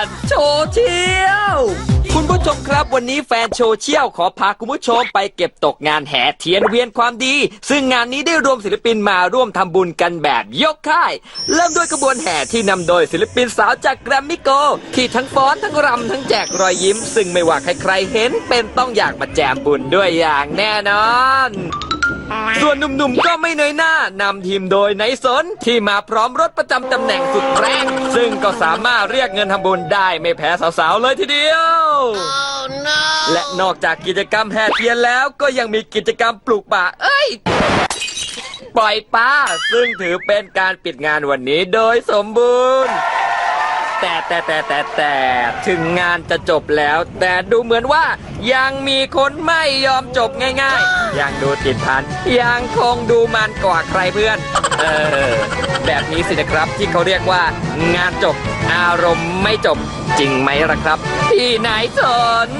ฟนโชว์เชียว คุณผู้ชมครับวันนี้แฟนโชว์เชี่ยลขอพาคุณผู้ชมไปเก็บตกงานแห่เทียนเวียนความดี ซึ่งงานนี้ได้รวมศิลปินมาร่วมทำบุญกันแบบยกค่าย เริ่มด้วยขบวนแห่ที่นำโดยศิลปินสาวจากแกรมมิโก ที่ทั้งฟ้อนทั้งรำทั้งแจกรอยยิ้ม ซึ่งไม่ว่าใครๆเห็นเป็นต้องอยากมาแจมบุญด้วยอย่างแน่นอน วนหนุ่มๆก็ไม่น้อยหน้านำทีมโดยไนสนที่มาพร้อมรถประจำตำแหน่งสุดแรงซึ่งก็สามารถเรียกเงินทำบุญได้ไม่แพ้สาวๆเลยทีเดียว และนอกจากกิจกรรมแห่เทียนแล้วก็ยังมีกิจกรรมปลูกป่า เอ้ย ปล่อยปลาซึ่งถือเป็นการปิดงานวันนี้โดยสมบูรณ์ แต่แต่แต่แต่แต่ถึงงานจะจบแล้ว แต่ดูเหมือนว่ายังมีคนไม่ยอมจบง่ายๆ ยังดูติดพัน ยังคงดูมันกว่าใครเพื่อน เออ แบบนี้สินะครับที่เขาเรียกว่า งานจบอารมณ์ไม่จบจริงไหมล่ะครับพี่นายสน